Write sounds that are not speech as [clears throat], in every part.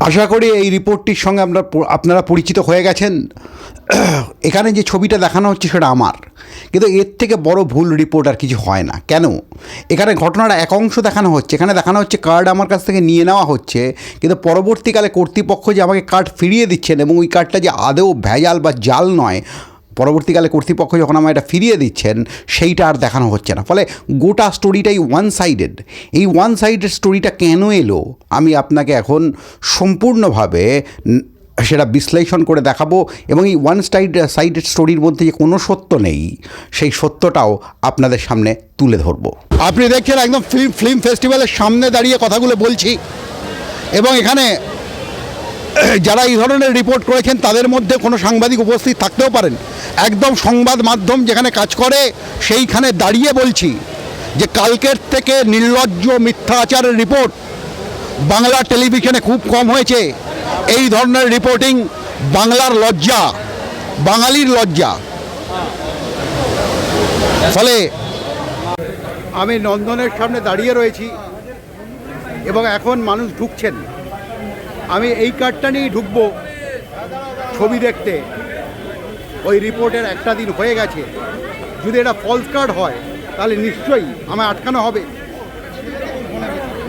আশা করি এই রিপোর্টটির সঙ্গে আমরা আপনারা পরিচিত হয়ে গেছেন। [clears throat] এখানে যে ছবিটা দেখানো হচ্ছে সেটা আমার। কিন্তু এর থেকে বড় ভুল রিপোর্ট আর কিছু হয় না। কেন? এখানে ঘটনার এক অংশ দেখানো হচ্ছে। এখানে দেখানো হচ্ছে কার্ড আমার কাছ থেকে নিয়ে নেওয়া হচ্ছে। কিন্তু পরবর্তীকালে কর্তৃপক্ষ যে আমাকে কার্ড ফিরিয়ে দিচ্ছেন এবং ওই কার্ডটা যে আদৌ ভেজাল বা জাল নয় পরবর্তীকালে কর্তৃপক্ষ যখন আমায় এটা ফিরিয়ে দিচ্ছেন, সেইটা আর দেখানো হচ্ছে না। ফলে গোটা স্টোরিটাই ওয়ান সাইডেড এই ওয়ান সাইডেড স্টোরিটা কেন এলো? আমি আপনাকে এখন সম্পূর্ণভাবে সেটা বিশ্লেষণ করে দেখাবো এবং এই ওয়ান সাইড সাইডেড স্টোরির মধ্যে যে কোনো সত্য নেই, সেই সত্যটাও আপনাদের সামনে তুলে ধরবো। আপনি দেখছেন একদম ফিল্ম ফিল্ম ফেস্টিভ্যালের সামনে দাঁড়িয়ে কথাগুলো বলছি এবং এখানে [coughs] যারা এই ধরনের রিপোর্ট করেছেন, তাদের মধ্যে কোনো সাংবাদিক উপস্থিত থাকতেও পারেন। একদম সংবাদ মাধ্যম যেখানে কাজ করে, সেইখানে দাঁড়িয়ে বলছি যে কালকের থেকে নির্লজ্জ মিথ্যাচারের রিপোর্ট বাংলা টেলিভিশনে খুব কম হয়েছে। এই ধরনের রিপোর্টিং বাংলার লজ্জা, বাঙালির লজ্জা। ফলে আমি নন্দনের সামনে দাঁড়িয়ে রয়েছি এবং এখন মানুষ ঢুকছেন। আমি এই কার্ডটা নিয়েই ঢুকবো ছবি দেখতে। ওই রিপোর্টের একটা দিন হয়ে গেছে। যদি এটা ফলস কার্ড হয়, তাহলে নিশ্চয়ই আমায় আটকানো হবে।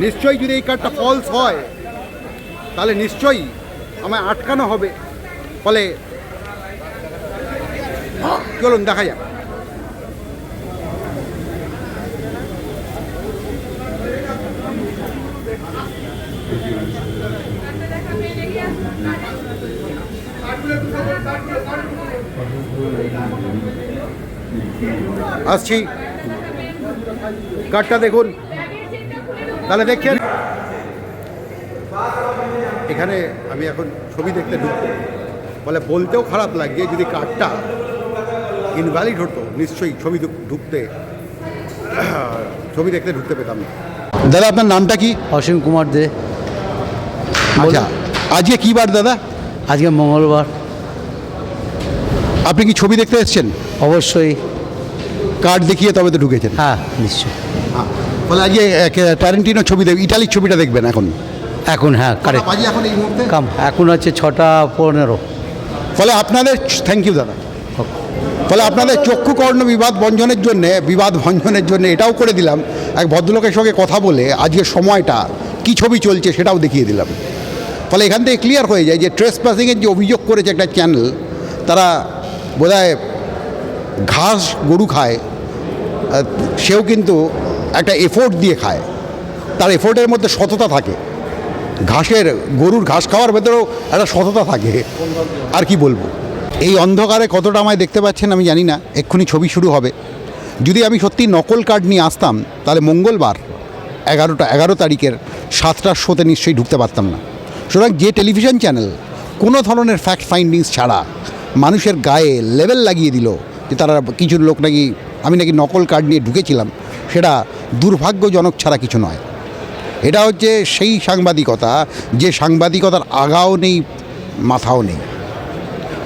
নিশ্চয়ই যদি এই কার্ডটা ফলস হয়, তাহলে নিশ্চয়ই আমায় আটকানো হবে। ফলে চলুন, দেখা যাক। আসছি। কার্ডটা দেখুন। তাহলে দেখছেন। এখানে আমি এখন ছবি দেখতে ঢুকবো। বলে বলতেও খারাপ লাগছে যদি কার্ডটা ইনভ্যালিড হতো নিশ্চয়ই ছবি ঢুকতে ছবি দেখতে ঢুকতে পেতাম না। দাদা আপনার নামটা কি? অসীম কুমার দে। আচ্ছা। আজকে কী বার দাদা? আজকে মঙ্গলবার। আপনি কি ছবি দেখতে এসেছেন? অবশ্যই। কার্ড দেখিয়ে তবে তো ঢুকেছেন। হ্যাঁ নিশ্চয় বলে আজকে ট্যারেন্টিনো ছবি দেখ ইটালির ছবিটা দেখবেন এখন। এখন হ্যাঁ কারেক্ট এখন এই মুহূর্তে? কাম এখন হচ্ছে ছটা পনেরো। ফলে আপনাদের থ্যাংক ইউ দাদা। ফলে আপনাদের চক্ষুকর্ণ বিবাদ ভঞ্জনের জন্যে বিবাদ ভঞ্জনের জন্য এটাও করে দিলাম। এক ভদ্রলোকের সঙ্গে কথা বলে আজকের সময়টা কী ছবি চলছে সেটাও দেখিয়ে দিলাম। ফলে এখান থেকে ক্লিয়ার হয়ে যায় যে ট্রেস পাসিংয়ের যে অভিযোগ করেছে একটা চ্যানেল তারা বোধহয় ঘাস গরু খায় সেও কিন্তু একটা এফোর্ট দিয়ে খায়। তার এফোর্টের মধ্যে সততা থাকে। ঘাসের, গরুর ঘাস খাওয়ার ভেতরেও একটা সততা থাকে। আর কি বলব? এই অন্ধকারে কতটা আমায় দেখতে পাচ্ছেন আমি জানি না, এক্ষুনি ছবি শুরু হবে। যদি আমি সত্যি নকল কার্ড নিয়ে আসতাম, তাহলে মঙ্গলবার এগারোটা, এগারো তারিখের সাতটার শোতে নিশ্চয়ই ঢুকতে পারতাম না। সুতরাং যে টেলিভিশন চ্যানেল কোনো ধরনের ফ্যাক্ট ফাইন্ডিংস ছাড়া মানুষের গায়ে লেভেল লাগিয়ে দিল যে তারা কিছু লোক নাকি, আমি নাকি নকল কার্ড নিয়ে ঢুকেছিলাম, সেটা দুর্ভাগ্যজনক ছাড়া কিছু নয়। এটা হচ্ছে সেই সাংবাদিকতা, যে সাংবাদিকতার আগাও নেই, মাথাও নেই।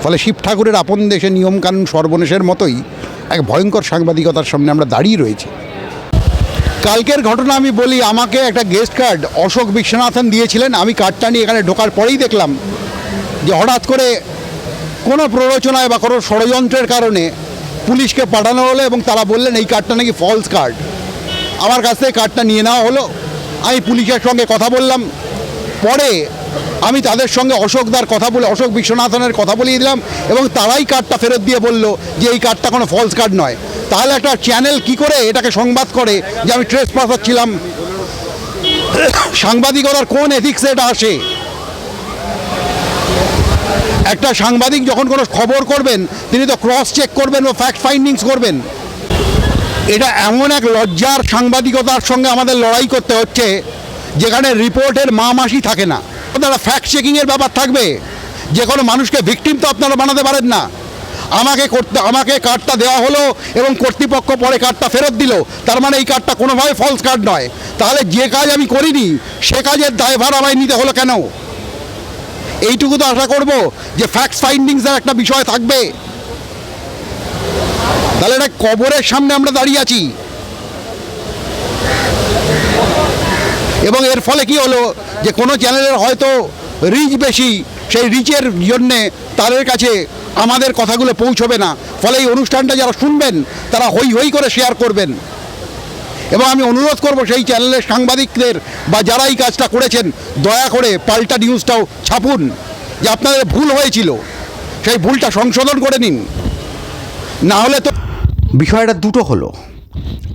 ফলে শিব ঠাকুরের আপন দেশে নিয়মকানুন সর্বনেশের মতোই এক ভয়ঙ্কর সাংবাদিকতার সামনে আমরা দাঁড়িয়ে রয়েছি। কালকের ঘটনা আমি বলি, আমাকে একটা গেস্ট কার্ড অশোক বিশ্বনাথন দিয়েছিলেন। আমি কার্ডটা নিয়ে এখানে ঢোকার পরেই দেখলাম যে হঠাৎ করে কোনো প্ররোচনায় বা কোনো ষড়যন্ত্রের কারণে পুলিশকে পাঠানো হলো এবং তারা বললেন, এই কার্ডটা নাকি ফলস কার্ড আমার কাছ থেকে কার্ডটা নিয়ে নেওয়া হলো। আমি পুলিশের সঙ্গে কথা বললাম। পরে আমি তাদের সঙ্গে অশোকদার কথা বলে, অশোক বিশ্বনাথনের কথা বলিয়ে দিলাম এবং তারাই কার্ডটা ফেরত দিয়ে বলল যে, এই কার্ডটা কোনো ফলস কার্ড নয়। তাহলে একটা চ্যানেল কি করে এটাকে সংবাদ করে যে আমি ট্রেস পাসার ছিলাম সাংবাদিকতার কোন এথিক্স এটা আসে? একটা সাংবাদিক যখন কোনো খবর করবেন, তিনি তো ক্রস চেক করবেন ও ফ্যাক্ট ফাইন্ডিংস করবেন। এটা এমন এক লজ্জার সাংবাদিকতার সঙ্গে আমাদের লড়াই করতে হচ্ছে, যেখানে রিপোর্টের মা মাসি থাকে না। তারা ফ্যাক্ট চেকিংয়ের ব্যাপার থাকবে। যে কোনো মানুষকে ভিকটিম তো আপনারা বানাতে পারেন না। আমাকে করতে, আমাকে কার্ডটা দেওয়া হলো এবং কর্তৃপক্ষ পরে কার্ডটা ফেরত দিল। তার মানে এই কার্ডটা কোনোভাবে ফলস কার্ড নয়। তাহলে যে কাজ আমি করিনি, সে কাজের দায়ভার আমায় নিতে হলো কেন? এইটুকু তো আশা করব যে ফ্যাক্ট ফাইন্ডিংসের একটা বিষয় থাকবে। তাহলে এটা কবরের সামনে আমরা দাঁড়িয়ে আছি। এবং এর ফলে কি হলো যে কোনো চ্যানেলের হয়তো রিচ বেশি, সেই রিচের জন্যে তাদের কাছে আমাদের কথাগুলো পৌঁছবে না। ফলে এই অনুষ্ঠানটা যারা শুনবেন, তারা হই হই করে শেয়ার করবেন। এবং আমি অনুরোধ করব সেই চ্যানেলের সাংবাদিকদের বা যারা এই কাজটা করেছেন, দয়া করে পাল্টা নিউজটাও ছাপুন, যে আপনাদের ভুল হয়েছিল। সেই ভুলটা সংশোধন করে নিন। না হলে তো বিষয়টা দুটো হলো।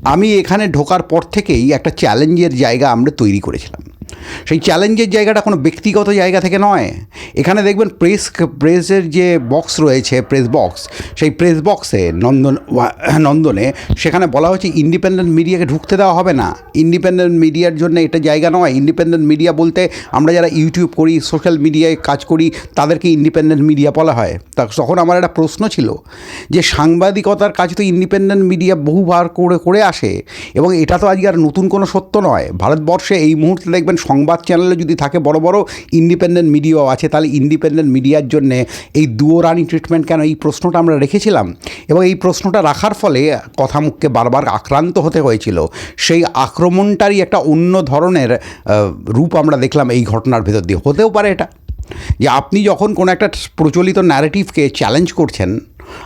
আমি এখানে ঢোকার পর থেকেই একটা চ্যালেঞ্জের জায়গা আমরা তৈরি করেছিলাম। সেই চ্যালেঞ্জের জায়গাটা কোনো ব্যক্তিগত জায়গা থেকে নয়। এখানে দেখবেন প্রেস প্রেসের যে বক্স রয়েছে প্রেস বক্স সেই প্রেস বক্সে নন্দন নন্দনে সেখানে বলা হচ্ছে ইন্ডিপেন্ডেন্ট মিডিয়াকে ঢুকতে দেওয়া হবে না। ইন্ডিপেন্ডেন্ট মিডিয়ার জন্য এটা জায়গা নয়। ইন্ডিপেন্ডেন্ট মিডিয়া বলতে আমরা যারা ইউটিউব করি সোশ্যাল মিডিয়ায় কাজ করি, তাদেরকে ইন্ডিপেন্ডেন্ট মিডিয়া বলা হয়। তা তখন আমার একটা প্রশ্ন ছিল যে সাংবাদিকতার কাজ তো ইন্ডিপেন্ডেন্ট মিডিয়া বহুবার করে করে আসে এবং এটা তো আজকে আর নতুন কোনো সত্য নয়। ভারতবর্ষে এই মুহূর্তে দেখবেন সংবাদ চ্যানেলে যদি থাকে বড় বড় ইন্ডিপেন্ডেন্ট মিডিয়াও আছে, তাহলে ইন্ডিপেন্ডেন্ট মিডিয়ার জন্যে এই দুয়োরানি ট্রিটমেন্ট কেন? এই প্রশ্নটা আমরা রেখেছিলাম। এবং এই প্রশ্নটা রাখার ফলে কথা মুখকে বারবার আক্রান্ত হতে হয়েছিল। সেই আক্রমণটারই একটা অন্য ধরনের রূপ আমরা দেখলাম এই ঘটনার ভেতর দিয়ে। হতেও পারে এটা। যে আপনি যখন কোনো একটা প্রচলিত ন্যারেটিভকে চ্যালেঞ্জ করছেন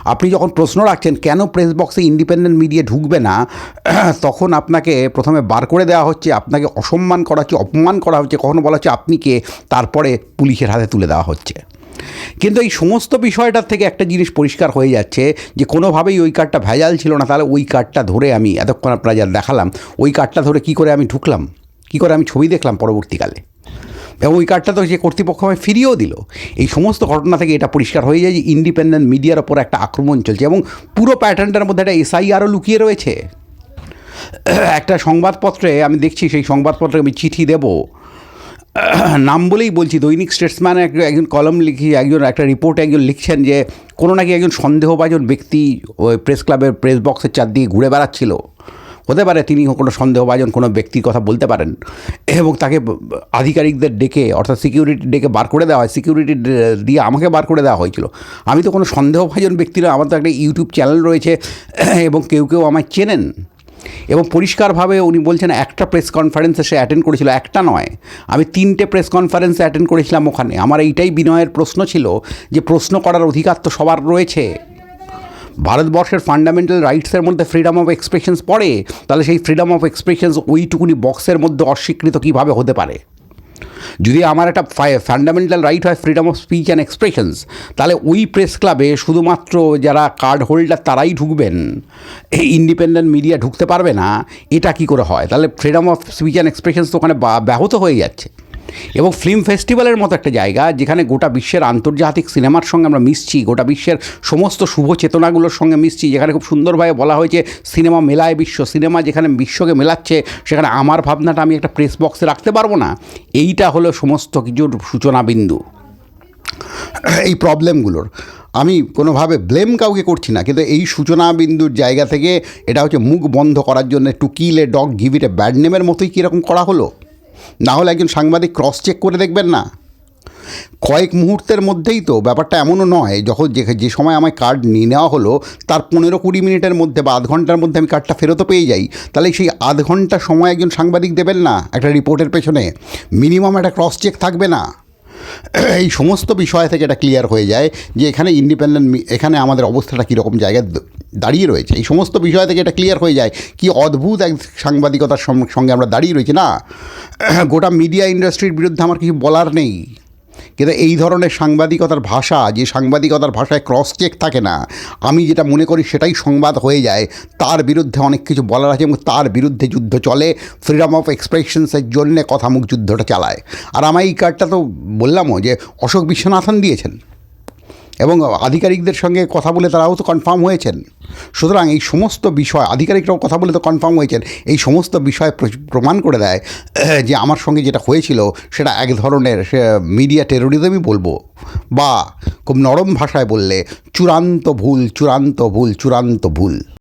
আপনি যখন প্রশ্ন রাখছেন, কেন প্রেস বক্সে ইন্ডিপেন্ডেন্ট মিডিয়া ঢুকবে না? [clears throat] তখন আপনাকে প্রথমে বার করে দেওয়া হচ্ছে, আপনাকে অসম্মান করা হচ্ছে, অপমান করা হচ্ছে, কখনো বলা হচ্ছে আপনি কে? তারপরে পুলিশের হাতে তুলে দেওয়া হচ্ছে। কিন্তু এই সমস্ত বিষয়টার থেকে একটা জিনিস পরিষ্কার হয়ে যাচ্ছে যে, কোনোভাবেই ওই কার্ডটা ভেজাল ছিল না। তাহলে ওই কার্ডটা ধরে আমি এতক্ষণ আপনারা যা দেখালাম, ওই কার্ডটা ধরে কী করে আমি ঢুকলাম? কী করে আমি ছবি দেখলাম পরবর্তীকালে? ওই কার্ডটা তো যে কর্তৃপক্ষ আমায় ফিরিয়েও দিল। এই সমস্ত ঘটনা থেকে এটা পরিষ্কার হয়ে যায় যে ইন্ডিপেন্ডেন্ট মিডিয়ার ওপর একটা আক্রমণ চলছে এবং পুরো প্যাটার্নটার মধ্যে একটা এসআইআরও লুকিয়ে রয়েছে। একটা সংবাদপত্রে, আমি দেখছি সেই সংবাদপত্রে আমি চিঠি দেব। নাম বলেই বলছি, দৈনিক স্টেটসম্যান একজন কলম লিখি, একজন একটা রিপোর্টে একজন লিখছেন যে কোনো নাকি একজন সন্দেহভাজন ব্যক্তি ওই প্রেস ক্লাবের প্রেস বক্সের চারদিকে ঘুরে বেড়াচ্ছিল। হতে পারে তিনি কোনো সন্দেহভাজন কোনো ব্যক্তির কথা বলতে পারেন। এবং তাকে আধিকারিকদের ডেকে, অর্থাৎ সিকিউরিটি ডেকে বার করে দেওয়া হয়। সিকিউরিটি দিয়ে আমাকে বার করে দেওয়া হয়েছিল। আমি তো কোনো সন্দেহভাজন ব্যক্তি না আমার তো একটা ইউটিউব চ্যানেল রয়েছে, এবং কেউ কেউ আমায় চেনেন। এবং পরিষ্কারভাবে উনি বলছেন, একটা প্রেস কনফারেন্সে সে অ্যাটেন্ড করেছিল, একটা নয়। আমি তিনটে প্রেস কনফারেন্সে অ্যাটেন্ড করেছিলাম ওখানে। আমার এইটাই বিনয়ের প্রশ্ন ছিল যে প্রশ্ন করার অধিকার তো সবার রয়েছে। ভারতবর্ষের ফান্ডামেন্টাল রাইটসের মধ্যে ফ্রিডম অফ এক্সপ্রেশনস পড়ে, তাহলে সেই ফ্রিডম অফ এক্সপ্রেশনস ওইটুকুনি বক্সের মধ্যে অস্বীকৃত কীভাবে হতে পারে? যদি আমার একটা ফান্ডামেন্টাল রাইট হয় freedom of speech and expressions তাহলে ওই প্রেস ক্লাবে শুধুমাত্র যারা কার্ড হোল্ডার তারাই ঢুকবেন। ইন্ডিপেন্ডেন্ট মিডিয়া ঢুকতে পারবে না, এটা কি করে হয়? তাহলে freedom of speech and expressions তো ওখানে ব্যাহত হয়ে যাচ্ছে। এবং ফিল্ম ফেস্টিভ্যালের মতো একটা জায়গা, যেখানে গোটা বিশ্বের আন্তর্জাতিক সিনেমার সঙ্গে আমরা মিশছি, গোটা বিশ্বের সমস্ত শুভ চেতনাগুলোর সঙ্গে মিশছি, যেখানে খুব সুন্দরভাবে বলা হয়েছে সিনেমা মেলায় বিশ্ব সিনেমা যেখানে বিশ্বকে মেলাচ্ছে, সেখানে আমার ভাবনাটা আমি একটা প্রেস বক্সে রাখতে পারব না। এইটা হলো সমস্ত কিছুর সূচনা বিন্দু। এই প্রবলেমগুলোর আমি কোনোভাবে ব্লেম কাউকে করছি না, কিন্তু এই সূচনা বিন্দুর জায়গা থেকে এটা হচ্ছে মুখ বন্ধ করার জন্য to kill a dog give it a bad নেমের মতোই কীরকম করা হলো? না হলে একজন সাংবাদিক ক্রস চেক করে দেখবেন না। কয়েক মুহূর্তের মধ্যেই তো ব্যাপারটা এমনও নয়, যখন যে যে সময় আমায় কার্ড নিয়ে নেওয়া হলো, তার পনেরো কুড়ি মিনিটের মধ্যে বা আধ ঘণ্টার মধ্যে আমি কার্ডটা ফেরতও পেয়ে যাই। তাহলে সেই আধ ঘণ্টা সময় একজন সাংবাদিক দেবেন না, একটা রিপোর্টের পেছনে। মিনিমাম একটা ক্রস চেক থাকবে না। [clears throat] এই সমস্ত বিষয় থেকে এটা ক্লিয়ার হয়ে যায় যে, এখানে ইন্ডিপেন্ডেন্ট এখানে আমাদের অবস্থাটা কীরকম জায়গায় দাঁড়িয়ে রয়েছে। এই সমস্ত বিষয় থেকে এটা ক্লিয়ার হয়ে যায় কি অদ্ভুত এক সাংবাদিকতার সঙ্গে আমরা দাঁড়িয়ে রয়েছি। না, [clears throat] গোটা মিডিয়া ইন্ডাস্ট্রির বিরুদ্ধে আমার কিছু বলার নেই। কিন্তু এই ধরনের সাংবাদিকতার ভাষা, যে সাংবাদিকতার ভাষায় ক্রস চেক থাকে না, আমি যেটা মনে করি সেটাই সংবাদ হয়ে যায়। তার বিরুদ্ধে অনেক কিছু বলার আছে এবং তার বিরুদ্ধে যুদ্ধ চলে। ফ্রিডম অফ এক্সপ্রেশনসের জন্যে কথামুখ যুদ্ধটা চালায়। আর আমার এই কার্ডটা তো বললামও যে অশোক বিশ্বনাথন দিয়েছেন। এবং আধিকারিকদের সঙ্গে কথা বলে তারাও তো কনফার্ম হয়েছেন। সুতরাং এই সমস্ত বিষয়, আধিকারিকরাও কথা বলে তো কনফার্ম হয়েছেন। এই সমস্ত বিষয় প্র- প্রমাণ করে দেয়, [clears throat] যে আমার সঙ্গে যেটা হয়েছিল, সেটা এক ধরনের মিডিয়া টেরোরিজমই বলব। বা খুব নরম ভাষায় বললে, চূড়ান্ত ভুল চূড়ান্ত ভুল চূড়ান্ত ভুল।